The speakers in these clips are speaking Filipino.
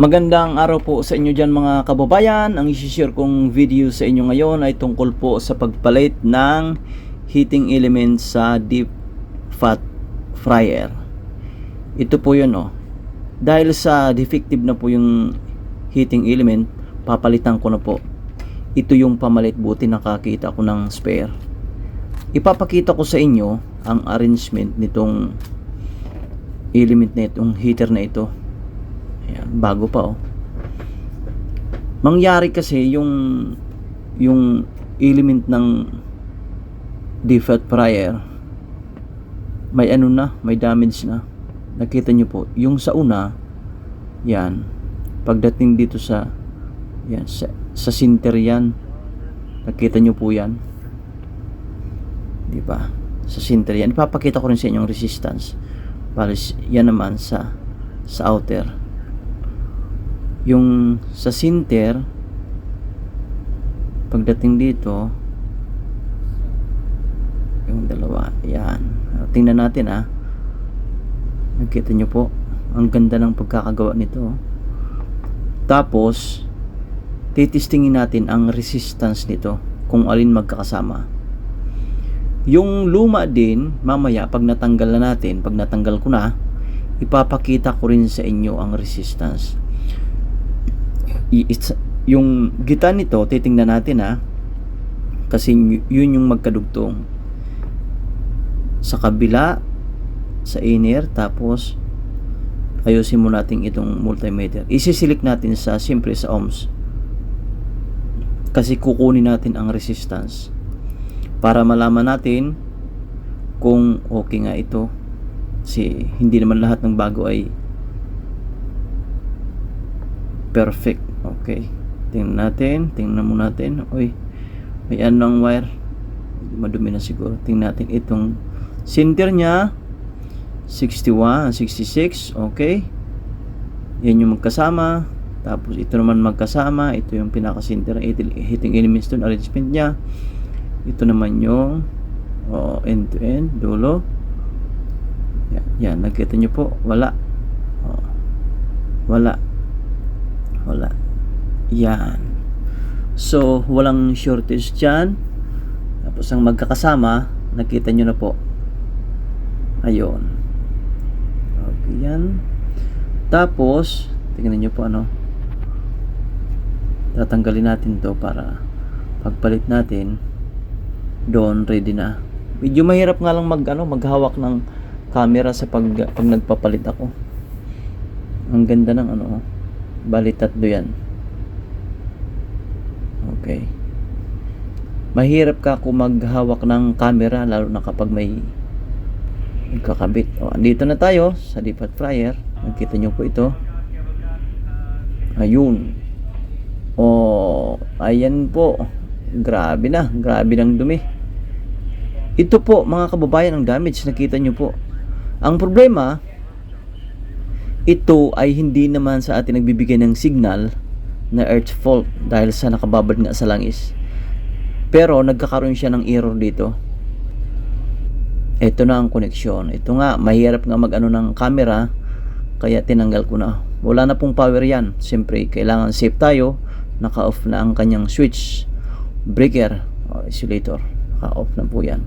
Magandang araw po sa inyo dyan mga kababayan. Ang isi-share kong video sa inyo ngayon ay tungkol po sa pagpalit ng heating element sa deep fat fryer. Ito po yun oh. Dahil sa defective na po yung heating element, papalitan ko na po. Ito yung pamalit buti nakakita ko ng spare. Ipapakita ko sa inyo ang arrangement nitong element na itong heater na ito. Bago pa oh. Mangyari kasi yung yung element ng default fryer may ano na, may damage na. Nakita nyo po, yung sa una, yan, pagdating dito sa, yan, sa, sa sinter yan, nakita nyo po yan. Di ba? Sa sinter yan. Ipapakita ko rin sa inyo yung resistance. Para yan naman sa, sa outer yung sa sinter pagdating dito yung dalawa yan. Tingnan natin ah. Nakita nyo po ang ganda ng pagkakagawa nito. Tapos titistingin natin ang resistance nito kung alin magkakasama. Yung luma din mamaya pag natanggal na natin pag natanggal ko na ipapakita ko rin sa inyo ang resistance it's, yung gita nito titingnan natin ha? Kasi yun yung magkadugtong. Sa kabila sa inner tapos ayusin mo natin itong multimeter. Isisilik natin sa siyempre sa ohms. Kasi kukunin natin ang resistance. Para malaman natin kung okay nga ito. Si hindi naman lahat ng bago ay perfect. Okay. Tingnan natin tingnan mo natin. Oy may anong wire? Madumi na siguro. Tingnan natin itong center niya. 61 66 okay. Yan yung magkasama. Tapos ito naman magkasama. Ito yung pinaka center heating elements doon arrangement niya. Ito naman yung oh, end to end dulo. Yan, yan. Nakita nyo po? Wala. Oh, wala wala. Yan. So walang shortage dyan. Tapos ang magkakasama nakita nyo na po. Ayun. Okay yan. Tapos tingnan nyo po ano? Tatanggalin natin to para pagpalit natin doon ready na. Medyo mahirap nga lang mag ano maghawak ng camera sa pag, pag nagpapalit ako. Ang ganda ng ano oh. Bali tatlo yan. Okay. Mahirap ka kung maghawak ng camera lalo na kapag may nagkakabit. O andito na tayo sa lipat fryer nakita nyo po ito. Ayun. O ayan po. Grabe na. Grabe ng dumi. Ito po mga kababayan ang damage nakita nyo po. Ang problema ito ay hindi naman sa atin nagbibigay ng signal na earth fault dahil sa nakababad nga sa langis. Pero nagkakaroon siya ng error dito. Ito na ang koneksyon. Ito nga mahirap nga mag ano ng camera kaya tinanggal ko na. Wala na pong power yan. Siyempre kailangan safe tayo. Naka off na ang kanyang switch. Breaker or isolator. Naka off na po yan.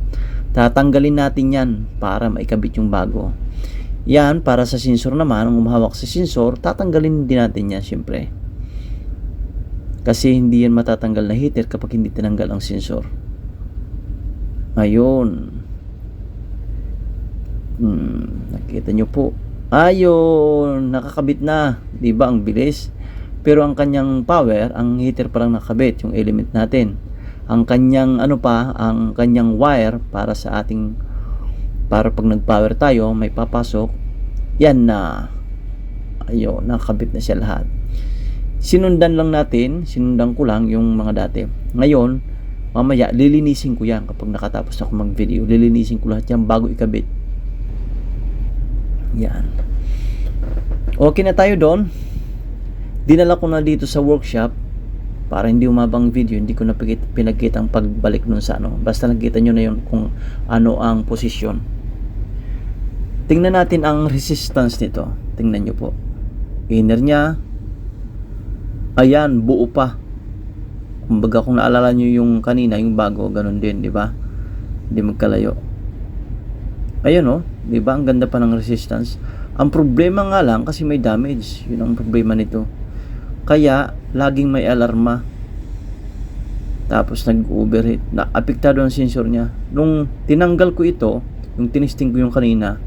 Tatanggalin natin yan para maikabit yung bago yan para sa sensor naman ang umahawak sa sensor tatanggalin din natin yan siyempre kasi hindi yan matatanggal na heater kapag hindi tinanggal ang sensor. Ayun. Hmm, nakita nyo po. Ayun nakakabit na. Di ba ang bilis? Pero ang kanyang power ang heater pa lang nakabit yung element natin. Ang kanyang ano pa ang kanyang wire para sa ating para pag nag-power tayo may papasok yan na. Ayun nakakabit na siya lahat. Sinundan lang natin sinundan ko lang yung mga dati. Ngayon mamaya lilinisin ko yan kapag nakatapos ako mag video lilinisin ko lahat yan bago ikabit. Yan. Okay na tayo doon. Dinala ko na dito sa workshop para hindi umabang video hindi ko na pinagkita ang pagbalik nun sa ano. Basta nakita nyo na yun kung ano ang posisyon tingnan natin ang resistance nito tingnan nyo po inner nya Ayan, buo pa. Kumbaga kung naalala nyo yung kanina, yung bago, ganun din, di ba? Hindi magkalayo. Ayan oh, di ba? Ang ganda pa ng resistance. Ang problema nga lang kasi may damage. Yun ang problema nito. Kaya, laging may alarma. Tapos nag-overheat. Na apektado ang sensor niya. Nung tinanggal ko ito, yung tinisting ko yung kanina,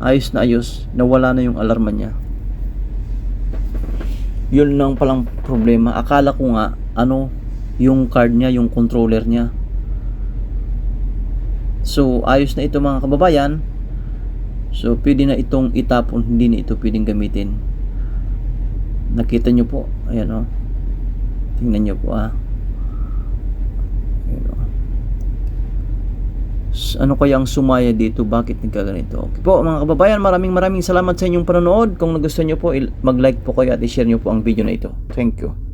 ayos na ayos, nawala na yung alarma niya. Yun lang palang problema. Akala ko nga, ano, yung card niya, yung controller niya. So, ayos na ito mga kababayan. So, pwede na itong itapon, hindi na ito pwedeng gamitin. Nakita nyo po, ayan o. Tingnan nyo po ah. Ayan, oh. Ano kaya ang sumaya dito? Bakit nagkaganito? Okay po mga kababayan, maraming maraming salamat sa inyong panonood. Kung nagustuhan nyo po, mag-like po kayo at i-share nyo po ang video na ito. Thank you.